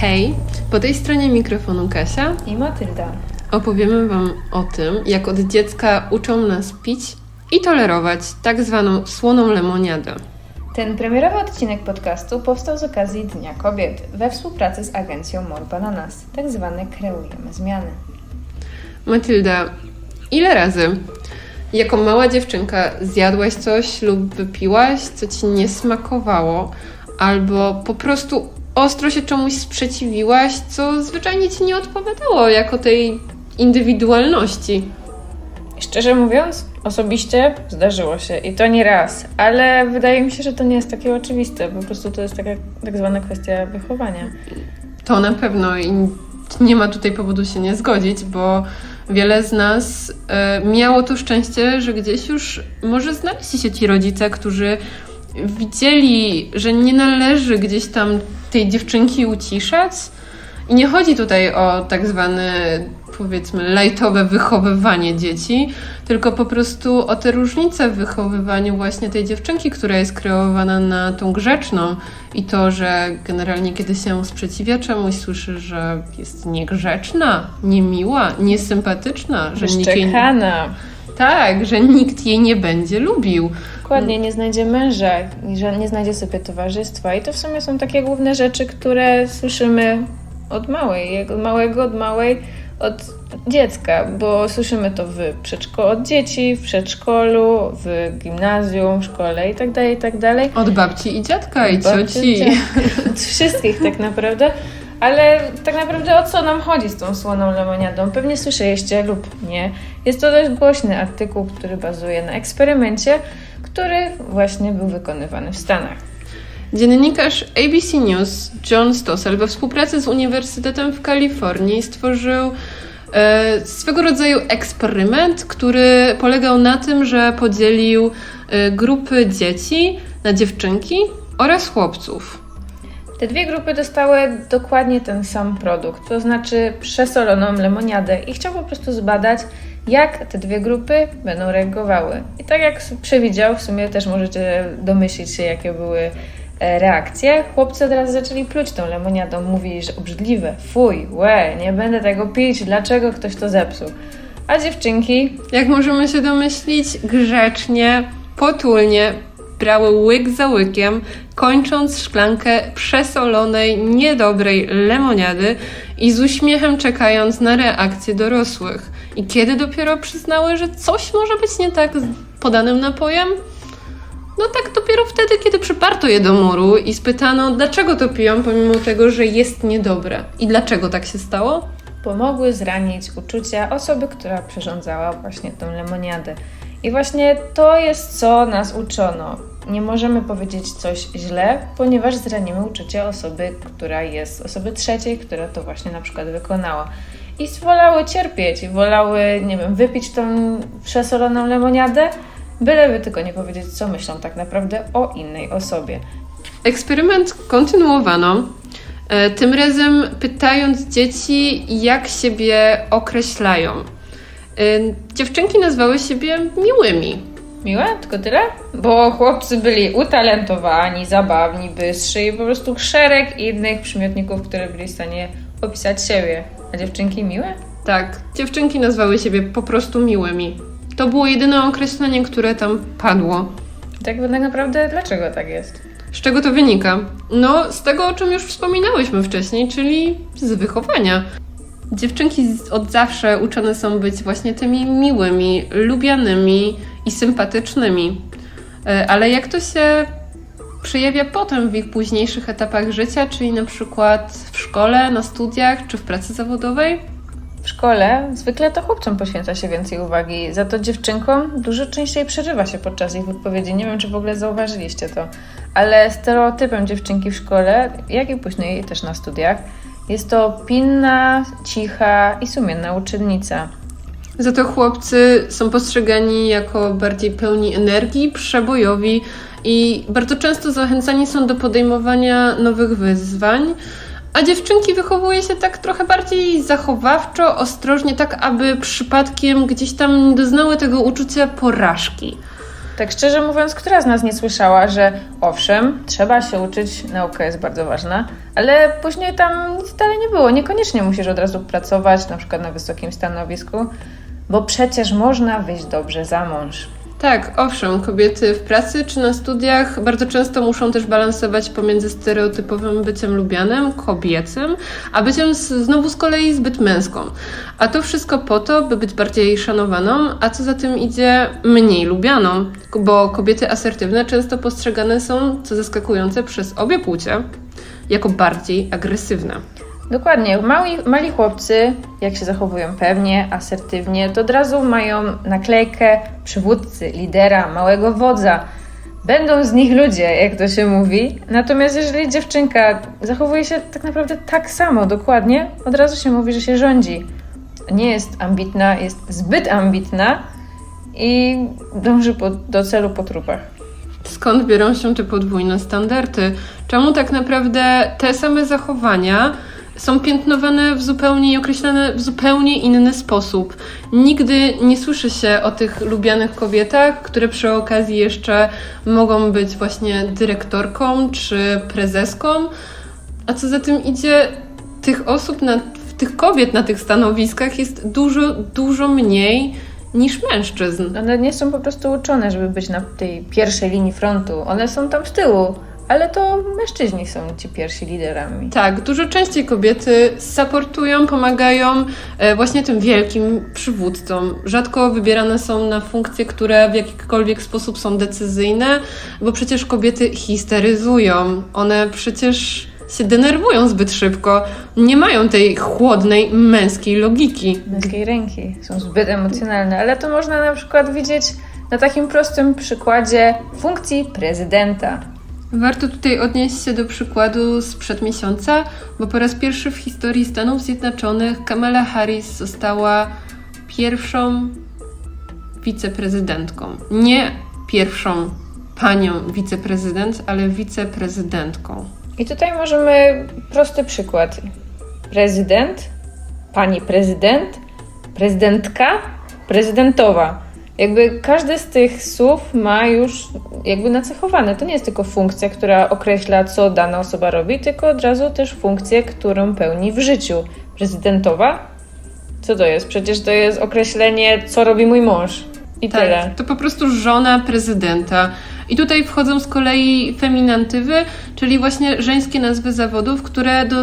Hej, po tej stronie mikrofonu Kasia I Matylda. opowiemy Wam o tym, jak od dziecka uczą nas pić i tolerować tak zwaną słoną lemoniadę. Ten premierowy odcinek podcastu powstał z okazji Dnia Kobiet we współpracy z agencją More Bananas, tak zwane Kreujemy Zmiany. Matylda, ile razy jako mała dziewczynka zjadłaś coś lub wypiłaś, co Ci nie smakowało, albo po prostu ostro się czemuś sprzeciwiłaś, co zwyczajnie Ci nie odpowiadało jako tej indywidualności? Szczerze mówiąc, osobiście zdarzyło się i to nie raz, ale wydaje mi się, że to nie jest takie oczywiste. Po prostu to jest taka tak zwana kwestia wychowania. To na pewno i nie ma tutaj powodu się nie zgodzić, bo wiele z nas e, miało to szczęście, że gdzieś już może znaleźli się ci rodzice, którzy widzieli, że nie należy gdzieś tam tej dziewczynki uciszać. I nie chodzi tutaj o tak zwane, powiedzmy, lajtowe wychowywanie dzieci, tylko po prostu o te różnice w wychowywaniu właśnie tej dziewczynki, która jest kreowana na tą grzeczną i to, że generalnie kiedy się sprzeciwia czemuś, słyszy, że jest niegrzeczna, niemiła, niesympatyczna, że nikt jej. Tak, że nikt jej nie będzie lubił. Dokładnie, nie znajdzie męża, że nie znajdzie sobie towarzystwa. I to w sumie są takie główne rzeczy, które słyszymy od małej, od małego, od małej, od dziecka, bo słyszymy to w przedszkolu, od dzieci, w przedszkolu, w gimnazjum, w szkole i tak dalej, i tak dalej. Od babci i dziadka i Babci, cioci. Od wszystkich tak naprawdę. Ale tak naprawdę o co nam chodzi z tą słoną lemoniadą? Pewnie słyszeliście lub nie. Jest to dość głośny artykuł, który bazuje na eksperymencie, który właśnie był wykonywany w Stanach. Dziennikarz ABC News John Stossel we współpracy z Uniwersytetem w Kalifornii stworzył e, swego rodzaju eksperyment, który polegał na tym, że podzielił e, grupy dzieci na dziewczynki oraz chłopców. Te dwie grupy dostały dokładnie ten sam produkt, to znaczy przesoloną lemoniadę i chciał po prostu zbadać, jak te dwie grupy będą reagowały. I tak jak przewidział, w sumie też możecie domyślić się, jakie były e, reakcje. Chłopcy od razu zaczęli pluć tą lemoniadą, mówili, że obrzydliwe, fuj, łe, nie będę tego pić, dlaczego ktoś to zepsuł. A dziewczynki Jak możemy się domyślić, grzecznie, potulnie brały łyk za łykiem, kończąc szklankę przesolonej, niedobrej lemoniady i z uśmiechem czekając na reakcję dorosłych. I kiedy dopiero przyznały, że coś może być nie tak z podanym napojem? No tak dopiero wtedy, kiedy przyparto je do muru i spytano, dlaczego to piją, pomimo tego, że jest niedobre. I dlaczego tak się stało? pomogły zranić uczucia osoby, która przyrządzała właśnie tą lemoniadę. I właśnie to jest, co nas uczono. Nie możemy powiedzieć coś źle, ponieważ zranimy uczucie osoby, która jest, osoby trzeciej, która to właśnie na przykład wykonała. I wolały cierpieć, wolały, nie wiem, wypić tą przesoloną lemoniadę, byleby tylko nie powiedzieć, co myślą tak naprawdę o innej osobie. Eksperyment kontynuowano. e, Tym razem pytając dzieci, jak siebie określają. E, Dziewczynki nazwały siebie miłymi. Miłe? Tylko tyle? Bo chłopcy byli utalentowani, zabawni, bystrzy i po prostu szereg innych przymiotników, które byli w stanie opisać siebie. A dziewczynki miłe? Tak, dziewczynki nazwały siebie po prostu miłymi. To było jedyne określenie, które tam padło. Tak naprawdę dlaczego tak jest? Z czego to wynika? No, z tego, o czym już wspominałyśmy wcześniej, czyli z wychowania. Dziewczynki od zawsze uczone są być właśnie tymi miłymi, lubianymi i sympatycznymi. E, Ale jak to się przejawia potem w ich późniejszych etapach życia, czyli na przykład w szkole, na studiach czy w pracy zawodowej? W szkole zwykle to chłopcom poświęca się więcej uwagi, za to dziewczynkom dużo częściej przerywa się podczas ich wypowiedzi. Nie wiem, czy w ogóle zauważyliście to, ale stereotypem dziewczynki w szkole, jak i później też na studiach, jest to pilna, cicha i sumienna uczennica. Za to chłopcy są postrzegani jako bardziej pełni energii, przebojowi i bardzo często zachęcani są do podejmowania nowych wyzwań, a dziewczynki wychowuje się tak trochę bardziej zachowawczo, ostrożnie, tak aby przypadkiem gdzieś tam nie doznały tego uczucia porażki. Tak szczerze mówiąc, która z nas nie słyszała, że owszem, trzeba się uczyć, nauka jest bardzo ważna, ale później tam nic dalej nie było. Niekoniecznie musisz od razu pracować, na przykład na wysokim stanowisku, bo przecież można wyjść dobrze za mąż. Tak, owszem, kobiety w pracy czy na studiach bardzo często muszą też balansować pomiędzy stereotypowym byciem lubianym, kobiecym, a byciem z, znowu z kolei zbyt męską. A to wszystko po to, by być bardziej szanowaną, a co za tym idzie, mniej lubianą, bo kobiety asertywne często postrzegane są, co zaskakujące, przez obie płcie, jako bardziej agresywne. Dokładnie. Mali, mali chłopcy, jak się zachowują pewnie, asertywnie, to od razu mają naklejkę przywódcy, lidera, małego wodza. Będą z nich ludzie, jak to się mówi. Natomiast jeżeli dziewczynka zachowuje się tak naprawdę tak samo, dokładnie, od razu się mówi, że się rządzi. Nie jest ambitna, jest zbyt ambitna i dąży po, do celu po trupach. Skąd biorą się te podwójne standardy? Czemu tak naprawdę te same zachowania są piętnowane w zupełnie i określane w zupełnie inny sposób? Nigdy nie słyszy się o tych lubianych kobietach, które przy okazji jeszcze mogą być właśnie dyrektorką czy prezeską. A co za tym idzie, tych osób, na, tych kobiet na tych stanowiskach jest dużo, dużo mniej niż mężczyzn. One nie są po prostu uczone, żeby być na tej pierwszej linii frontu. One są tam z tyłu, ale to mężczyźni są ci pierwsi liderami. Tak, dużo częściej kobiety supportują, pomagają e, właśnie tym wielkim przywódcom. Rzadko wybierane są na funkcje, które w jakikolwiek sposób są decyzyjne, bo przecież kobiety histeryzują. One przecież się denerwują zbyt szybko, nie mają tej chłodnej, męskiej logiki. Męskiej ręki są zbyt emocjonalne, ale to można na przykład widzieć na takim prostym przykładzie funkcji prezydenta. Warto tutaj odnieść się do przykładu sprzed miesiąca, bo po raz pierwszy w historii Stanów Zjednoczonych Kamala Harris została pierwszą wiceprezydentką. Nie pierwszą panią wiceprezydent, ale wiceprezydentką. I tutaj możemy prosty przykład. Prezydent, pani prezydent, prezydentka, prezydentowa. Jakby każdy z tych słów ma już jakby nacechowane. To nie jest tylko funkcja, która określa, co dana osoba robi, tylko od razu też funkcję, którą pełni w życiu. Prezydentowa? Co to jest? Przecież to jest określenie, co robi mój mąż. I Tak, tyle. to po prostu żona prezydenta. I tutaj wchodzą z kolei feminantywy, czyli właśnie żeńskie nazwy zawodów, które do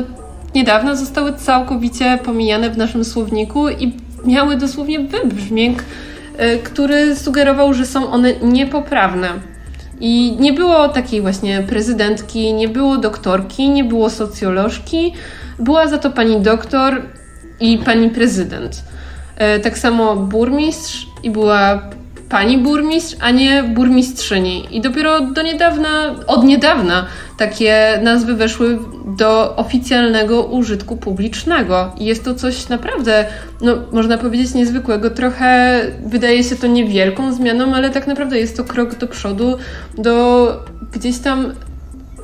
niedawna zostały całkowicie pomijane w naszym słowniku i miały dosłownie wybrzmięk, który sugerował, że są one niepoprawne. I nie było takiej właśnie prezydentki, nie było doktorki, nie było socjolożki, była za to pani doktor i pani prezydent. E, Tak samo burmistrz i była pani burmistrz, a nie burmistrzyni. I dopiero do niedawna, od niedawna takie nazwy weszły do oficjalnego użytku publicznego. I jest to coś naprawdę, no można powiedzieć, niezwykłego. Trochę wydaje się to niewielką zmianą, ale tak naprawdę jest to krok do przodu, do gdzieś tam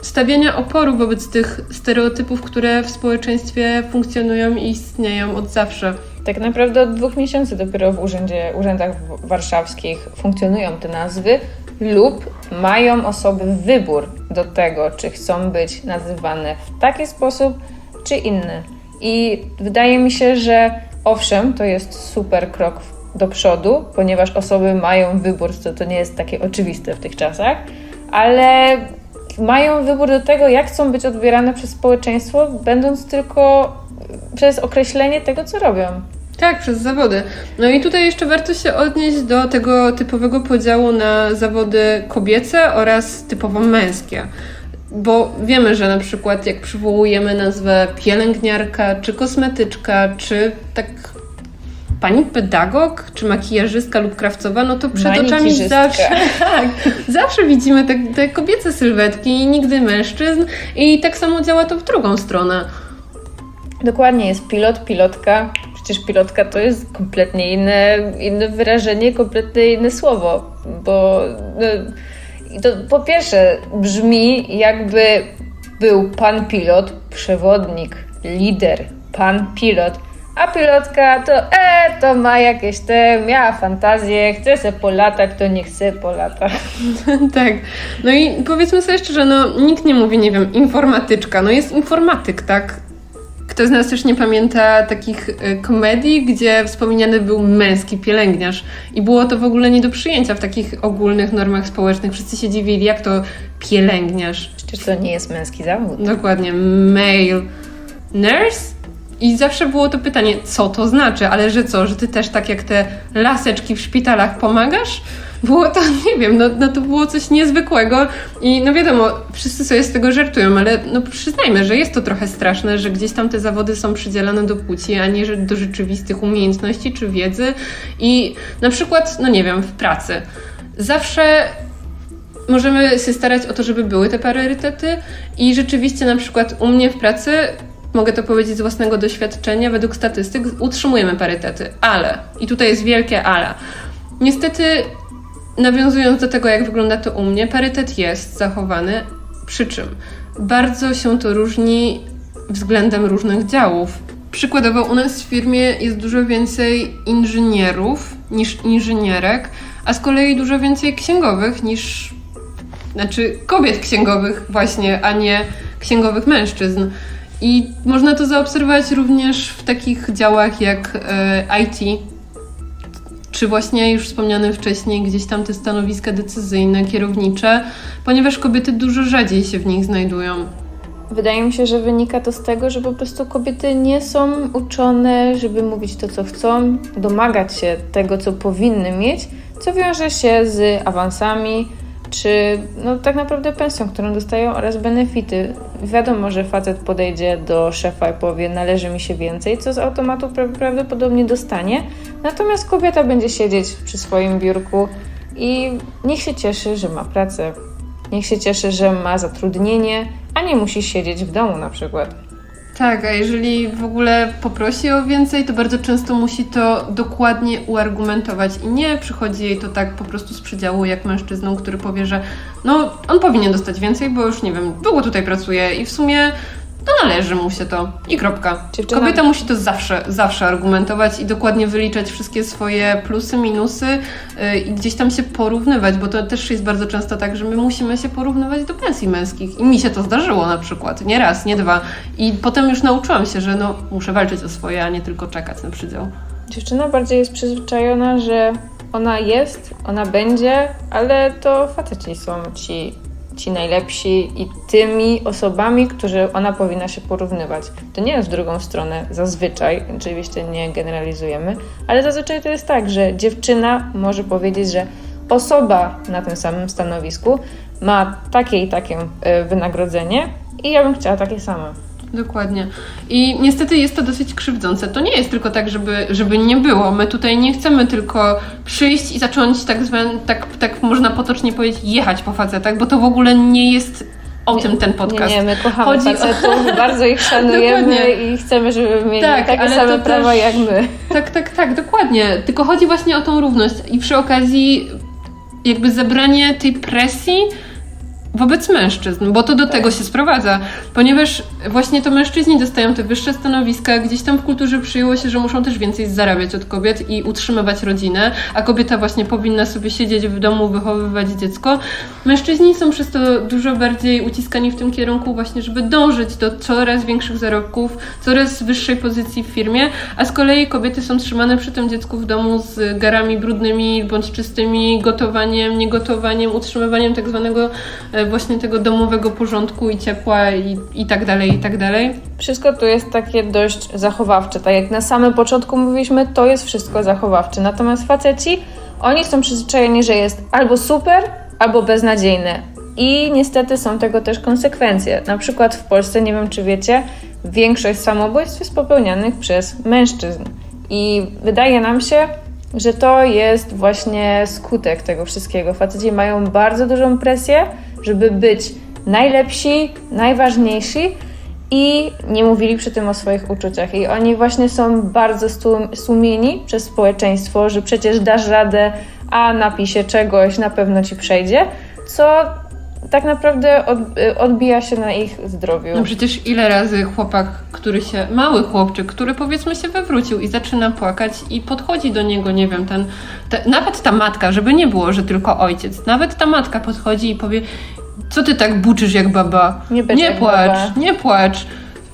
stawiania oporu wobec tych stereotypów, które w społeczeństwie funkcjonują i istnieją od zawsze. Tak naprawdę od dwóch miesięcy dopiero w urzędzie, urzędach warszawskich funkcjonują te nazwy lub mają osoby wybór do tego, czy chcą być nazywane w taki sposób, czy inny. I wydaje mi się, że owszem, to jest super krok do przodu, ponieważ osoby mają wybór, co to nie jest takie oczywiste w tych czasach, ale mają wybór do tego, jak chcą być odbierane przez społeczeństwo, będąc tylko przez określenie tego, co robią. Tak, przez zawody. No i tutaj jeszcze warto się odnieść do tego typowego podziału na zawody kobiece oraz typowo męskie. Bo wiemy, że na przykład jak przywołujemy nazwę pielęgniarka, czy kosmetyczka, czy tak pani pedagog, czy makijażystka lub krawcowa, no to przed oczami zawsze, tak, zawsze widzimy te, te kobiece sylwetki, nigdy mężczyzn i tak samo działa to w drugą stronę. Dokładnie jest pilot, pilotka. Przecież pilotka to jest kompletnie inne, inne wyrażenie, kompletnie inne słowo, bo no, to po pierwsze brzmi jakby był pan pilot, przewodnik, lider, pan pilot, A pilotka to, e, to ma jakieś te, miała fantazję, chce se polatać, to nie chce polatać. tak. No i powiedzmy sobie szczerze, no nikt nie mówi, nie wiem, informatyczka. No jest informatyk, tak? Kto z nas też nie pamięta takich y, komedii, gdzie wspomniany był męski pielęgniarz i było to w ogóle nie do przyjęcia w takich ogólnych normach społecznych. Wszyscy się dziwili, jak to pielęgniarz. Przecież to nie jest męski zawód. Dokładnie, male nurse. I zawsze było to pytanie, co to znaczy, ale że co, że ty też tak jak te laseczki w szpitalach pomagasz? Było to, nie wiem, no, no to było coś niezwykłego i no wiadomo, wszyscy sobie z tego żartują, ale no przyznajmy, że jest to trochę straszne, że gdzieś tam te zawody są przydzielane do płci, a nie do rzeczywistych umiejętności czy wiedzy i na przykład, no nie wiem, w pracy. Zawsze możemy się starać o to, żeby były te priorytety i rzeczywiście na przykład u mnie w pracy, mogę to powiedzieć z własnego doświadczenia, według statystyk utrzymujemy parytety, ale, i tutaj jest wielkie ale, niestety nawiązując do tego, jak wygląda to u mnie, parytet jest zachowany, przy czym bardzo się to różni względem różnych działów. Przykładowo u nas w firmie jest dużo więcej inżynierów niż inżynierek, a z kolei dużo więcej księgowych niż znaczy kobiet księgowych właśnie, a nie księgowych mężczyzn. I można to zaobserwować również w takich działach jak e, IT, czy właśnie już wspomniane wcześniej gdzieś tam te stanowiska decyzyjne, kierownicze, ponieważ kobiety dużo rzadziej się w nich znajdują. Wydaje mi się, że wynika to z tego, że po prostu kobiety nie są uczone, żeby mówić to, co chcą, domagać się tego, co powinny mieć, co wiąże się z awansami, czy no, tak naprawdę pensją, którą dostają oraz benefity. Wiadomo, że facet podejdzie do szefa i powie, należy mi się więcej, co z automatu pra- prawdopodobnie dostanie, natomiast kobieta będzie siedzieć przy swoim biurku i niech się cieszy, że ma pracę, niech się cieszy, że ma zatrudnienie, a nie musi siedzieć w domu na przykład. Tak, a jeżeli w ogóle poprosi o więcej, to bardzo często musi to dokładnie uargumentować i nie przychodzi jej to tak po prostu z przedziału jak mężczyzną, który powie, że no on powinien dostać więcej, bo już nie wiem, długo tutaj pracuje i w sumie to należy mu się to i kropka. Dziewczyna- Kobieta musi to zawsze, zawsze argumentować i dokładnie wyliczać wszystkie swoje plusy, minusy yy, i gdzieś tam się porównywać, bo to też jest bardzo często tak, że my musimy się porównywać do pensji męskich i mi się to zdarzyło na przykład, nie raz, nie dwa i potem już nauczyłam się, że no muszę walczyć o swoje, a nie tylko czekać na przydział. Dziewczyna bardziej jest przyzwyczajona, że ona jest, ona będzie, ale to faceci są ci, ci najlepsi i tymi osobami, którzy ona powinna się porównywać. To nie jest w drugą stronę zazwyczaj, oczywiście nie generalizujemy, ale zazwyczaj to jest tak, że dziewczyna może powiedzieć, że osoba na tym samym stanowisku ma takie i takie e, wynagrodzenie i ja bym chciała takie same. Dokładnie. I niestety jest to dosyć krzywdzące. To nie jest tylko tak, żeby, żeby nie było. My tutaj nie chcemy tylko przyjść i zacząć tak zwane, tak, tak można potocznie powiedzieć, jechać po facetach, bo to w ogóle nie jest o tym ten podcast. Nie, nie, my kochamy Chodzi o- facetów, bardzo ich szanujemy i chcemy, żeby mieli Tak, takie same prawa też- jak my. Tak, tak, tak, dokładnie. Tylko chodzi właśnie o tą równość i przy okazji jakby zebranie tej presji wobec mężczyzn, bo to do tego się sprowadza, ponieważ właśnie to mężczyźni dostają te wyższe stanowiska, gdzieś tam w kulturze przyjęło się, że muszą też więcej zarabiać od kobiet i utrzymywać rodzinę, a kobieta właśnie powinna sobie siedzieć w domu, wychowywać dziecko. Mężczyźni są przez to dużo bardziej uciskani w tym kierunku właśnie, żeby dążyć do coraz większych zarobków, coraz wyższej pozycji w firmie, a z kolei kobiety są trzymane przy tym dziecku w domu z garami brudnymi bądź czystymi, gotowaniem, niegotowaniem, utrzymywaniem tak zwanego e, właśnie tego domowego porządku i ciepła i, i tak dalej, i tak dalej. Wszystko tu jest takie dość zachowawcze. Tak jak na samym początku mówiliśmy, to jest wszystko zachowawcze. Natomiast faceci, oni są przyzwyczajeni, że jest albo super, albo beznadziejne. I niestety są tego też konsekwencje. Na przykład w Polsce, nie wiem czy wiecie, większość samobójstw jest popełnianych przez mężczyzn. I wydaje nam się, że to jest właśnie skutek tego wszystkiego. Faceci mają bardzo dużą presję, żeby być najlepsi, najważniejsi i nie mówili przy tym o swoich uczuciach. I oni właśnie są bardzo stłumieni przez społeczeństwo, że przecież dasz radę, a napisie czegoś, na pewno ci przejdzie, co tak naprawdę od, y, odbija się na ich zdrowiu. No przecież ile razy chłopak, który się, mały chłopczyk, który powiedzmy się wywrócił i zaczyna płakać i podchodzi do niego, nie wiem, ten, te, nawet ta matka, żeby nie było, że tylko ojciec, nawet ta matka podchodzi i powie, co ty tak buczysz jak baba? Nie jak płacz, baba. nie płacz.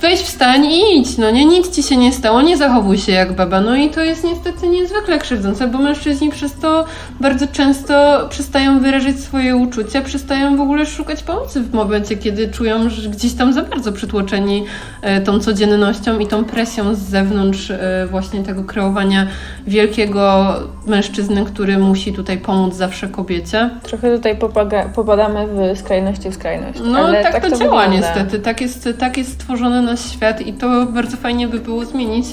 Weź wstań i idź, no nie, nic ci się nie stało, nie zachowuj się jak baba. No i to jest niestety niezwykle krzywdzące, bo mężczyźni przez to bardzo często przestają wyrażać swoje uczucia, przestają w ogóle szukać pomocy w momencie, kiedy czują, że gdzieś tam za bardzo przytłoczeni e, tą codziennością i tą presją z zewnątrz e, właśnie tego kreowania wielkiego mężczyzny, który musi tutaj pomóc zawsze kobiecie. Trochę tutaj popaga, popadamy w skrajności w skrajność. No ale tak, to, działa wygląda. niestety. Tak jest, tak jest stworzony nasz świat i to bardzo fajnie by było zmienić.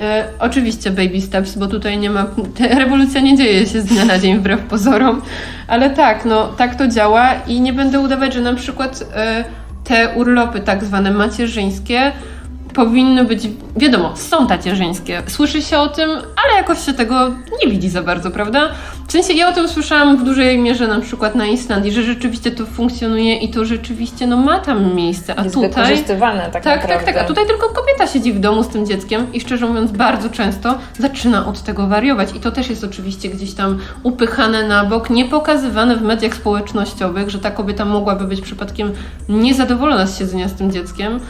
E, oczywiście baby steps, bo tutaj nie ma, rewolucja nie dzieje się z dnia na dzień wbrew pozorom, ale tak, no tak to działa i nie będę udawać, że na przykład e, te urlopy tak zwane macierzyńskie powinny być, wiadomo, są tacierzyńskie. Słyszy się o tym, ale jakoś się tego nie widzi za bardzo, prawda? W sensie ja o tym słyszałam w dużej mierze na przykład na Islandii, że rzeczywiście to funkcjonuje i to rzeczywiście no, ma tam miejsce, a Jest tutaj... wykorzystywane tak, Tak, tak, naprawdę. tak. A tutaj tylko kobieta siedzi w domu z tym dzieckiem i szczerze mówiąc, bardzo często zaczyna od tego wariować. I to też jest oczywiście gdzieś tam upychane na bok, nie pokazywane w mediach społecznościowych, że ta kobieta mogłaby być przypadkiem niezadowolona z siedzenia z tym dzieckiem.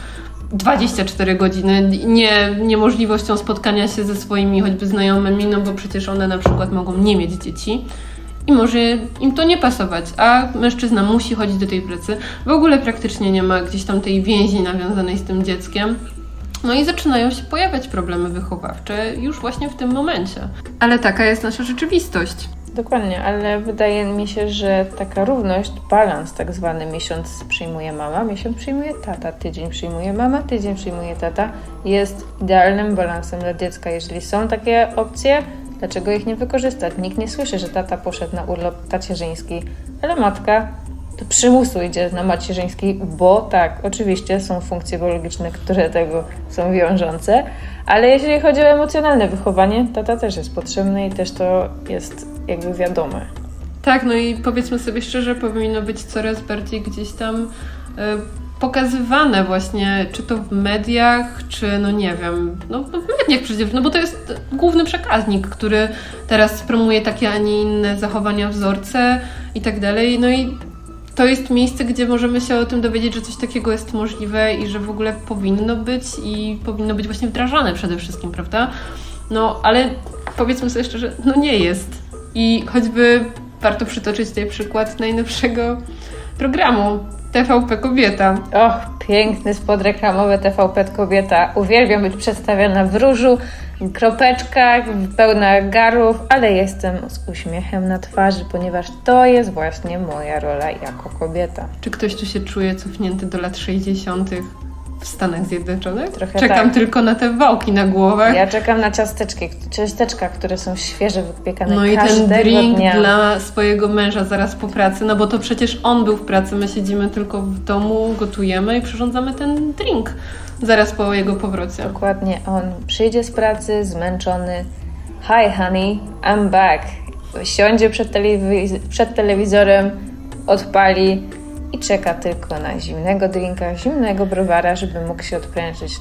24 godziny, nie, niemożliwością spotkania się ze swoimi choćby znajomymi, no bo przecież one na przykład mogą nie mieć dzieci i może im to nie pasować, a mężczyzna musi chodzić do tej pracy. W ogóle praktycznie nie ma gdzieś tam tej więzi nawiązanej z tym dzieckiem. No i zaczynają się pojawiać problemy wychowawcze już właśnie w tym momencie. Ale taka jest nasza rzeczywistość. Dokładnie, ale wydaje mi się, że taka równość, balans tak zwany, miesiąc przyjmuje mama, miesiąc przyjmuje tata, tydzień przyjmuje mama, tydzień przyjmuje tata, jest idealnym balansem dla dziecka. Jeżeli są takie opcje, dlaczego ich nie wykorzystać? Nikt nie słyszy, że tata poszedł na urlop tacierzyński, ale matka do przymusu idzie na macierzyński, bo tak, oczywiście są funkcje biologiczne, które tego są wiążące, ale jeśli chodzi o emocjonalne wychowanie, tata też jest potrzebny i też to jest jakby wiadome. Tak, no i powiedzmy sobie szczerze, powinno być coraz bardziej gdzieś tam e, pokazywane właśnie, czy to w mediach, czy no nie wiem, no w mediach przecież, no bo to jest główny przekaznik, który teraz promuje takie, a nie inne zachowania, wzorce i tak dalej, no i to jest miejsce, gdzie możemy się o tym dowiedzieć, że coś takiego jest możliwe i że w ogóle powinno być i powinno być właśnie wdrażane przede wszystkim, prawda? No, ale powiedzmy sobie szczerze, no nie jest. I choćby warto przytoczyć tutaj przykład najnowszego programu TVP Kobieta. Och, piękny spot reklamowy TVP Kobieta. Uwielbiam być przedstawiana w różu, kropeczkach, pełna garów, ale jestem z uśmiechem na twarzy, ponieważ to jest właśnie moja rola jako kobieta. Czy ktoś tu się czuje cofnięty do lat 60. w Stanach Zjednoczonych? Trochę Czekam tak. tylko na te wałki na głowach. Ja czekam na ciasteczki, ciasteczka, które są świeże, wypiekane No i ten drink dnia. dla swojego męża zaraz po pracy, no bo to przecież on był w pracy, my siedzimy tylko w domu, gotujemy i przyrządzamy ten drink zaraz po jego powrocie. Dokładnie, on przyjdzie z pracy zmęczony. Hi honey, I'm back. Siądzie przed, telewiz- przed telewizorem, odpali i czeka tylko na zimnego drinka, zimnego browara, żeby mógł się odprężyć.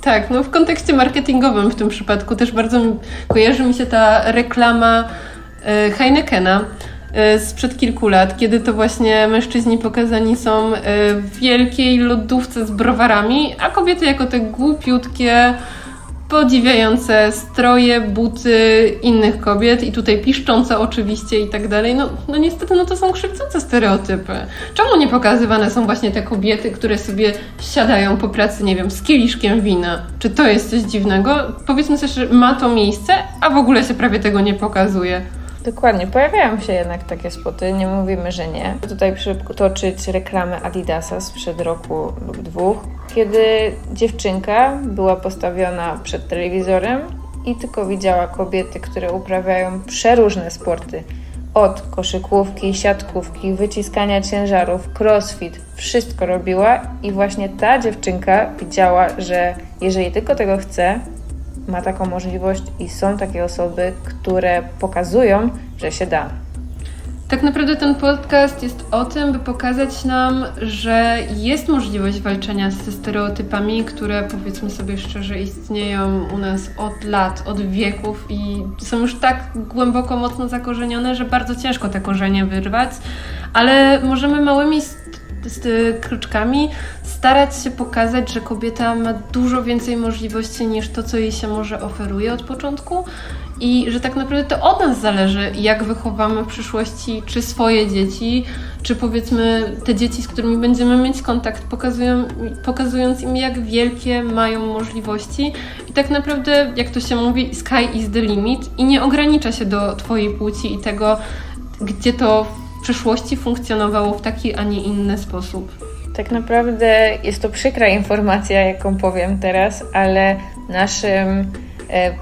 Tak, no w kontekście marketingowym w tym przypadku też bardzo kojarzy mi się ta reklama e, Heinekena e, sprzed kilku lat, kiedy to właśnie mężczyźni pokazani są e, w wielkiej lodówce z browarami, a kobiety jako te głupiutkie, podziwiające stroje, buty innych kobiet i tutaj piszczące oczywiście i tak dalej. No, no niestety no to są krzywdzące stereotypy. Czemu nie pokazywane są właśnie te kobiety, które sobie siadają po pracy, nie wiem, z kieliszkiem wina? Czy to jest coś dziwnego? Powiedzmy sobie, że ma to miejsce, a w ogóle się prawie tego nie pokazuje. Dokładnie, pojawiają się jednak takie spoty, nie mówimy, że nie. Tutaj przytoczyć reklamę Adidasa sprzed roku lub dwóch, kiedy dziewczynka była postawiona przed telewizorem i tylko widziała kobiety, które uprawiają przeróżne sporty. Od koszykówki, siatkówki, wyciskania ciężarów, crossfit, wszystko robiła i właśnie ta dziewczynka widziała, że jeżeli tylko tego chce, ma taką możliwość i są takie osoby, które pokazują, że się da. Tak naprawdę ten podcast jest o tym, by pokazać nam, że jest możliwość walczenia ze stereotypami, które powiedzmy sobie szczerze istnieją u nas od lat, od wieków i są już tak głęboko, mocno zakorzenione, że bardzo ciężko te korzenie wyrwać, ale możemy małymi st- kroczkami starać się pokazać, że kobieta ma dużo więcej możliwości niż to, co jej się może oferuje od początku i że tak naprawdę to od nas zależy, jak wychowamy w przyszłości, czy swoje dzieci, czy powiedzmy te dzieci, z którymi będziemy mieć kontakt, pokazują, pokazując im, jak wielkie mają możliwości. I tak naprawdę, jak to się mówi, sky is the limit i nie ogranicza się do Twojej płci i tego, gdzie to w przeszłości funkcjonowało w taki, a nie inny sposób. Tak naprawdę jest to przykra informacja, jaką powiem teraz, ale naszym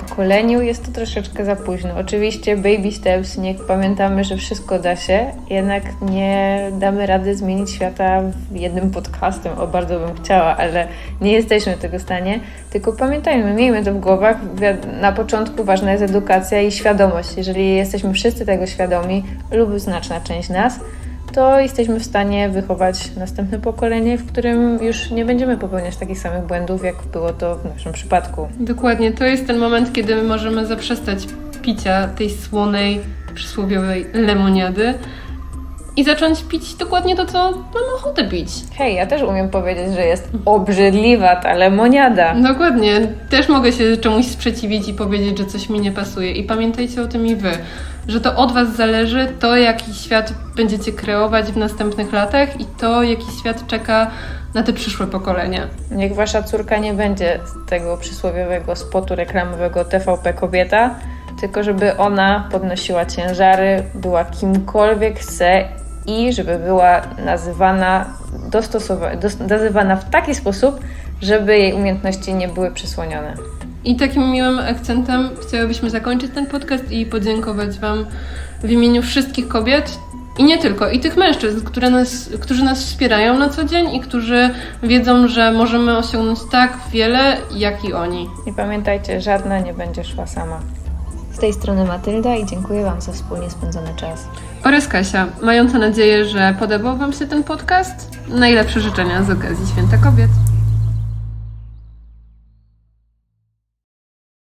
pokoleniu jest to troszeczkę za późno. Oczywiście baby steps, niech pamiętamy, że wszystko da się, jednak nie damy rady zmienić świata jednym podcastem. O, bardzo bym chciała, ale nie jesteśmy w tego stanie. Tylko pamiętajmy, miejmy to w głowach. Na początku ważna jest edukacja i świadomość. Jeżeli jesteśmy wszyscy tego świadomi, lub znaczna część nas, to jesteśmy w stanie wychować następne pokolenie, w którym już nie będziemy popełniać takich samych błędów, jak było to w naszym przypadku. Dokładnie, to jest ten moment, kiedy my możemy zaprzestać picia tej słonej, przysłowiowej lemoniady i zacząć pić dokładnie to, co mamy ochotę pić. Hej, ja też umiem powiedzieć, że jest obrzydliwa ta lemoniada. Dokładnie, też mogę się czemuś sprzeciwić i powiedzieć, że coś mi nie pasuje. I pamiętajcie o tym i wy, że to od was zależy, to jaki świat będziecie kreować w następnych latach i to jaki świat czeka na te przyszłe pokolenia. Niech wasza córka nie będzie z tego przysłowiowego spotu reklamowego TVP Kobieta, tylko żeby ona podnosiła ciężary, była kimkolwiek chce i żeby była nazywana, dostosowa- dos- nazywana w taki sposób, żeby jej umiejętności nie były przysłonione. I takim miłym akcentem chciałybyśmy zakończyć ten podcast i podziękować Wam w imieniu wszystkich kobiet i nie tylko, i tych mężczyzn, które nas, którzy nas wspierają na co dzień i którzy wiedzą, że możemy osiągnąć tak wiele, jak i oni. I pamiętajcie, żadna nie będzie szła sama. Z tej strony Matylda i dziękuję Wam za wspólnie spędzony czas. Oraz Kasia, mająca nadzieję, że podobał Wam się ten podcast. Najlepsze życzenia z okazji Święta Kobiet.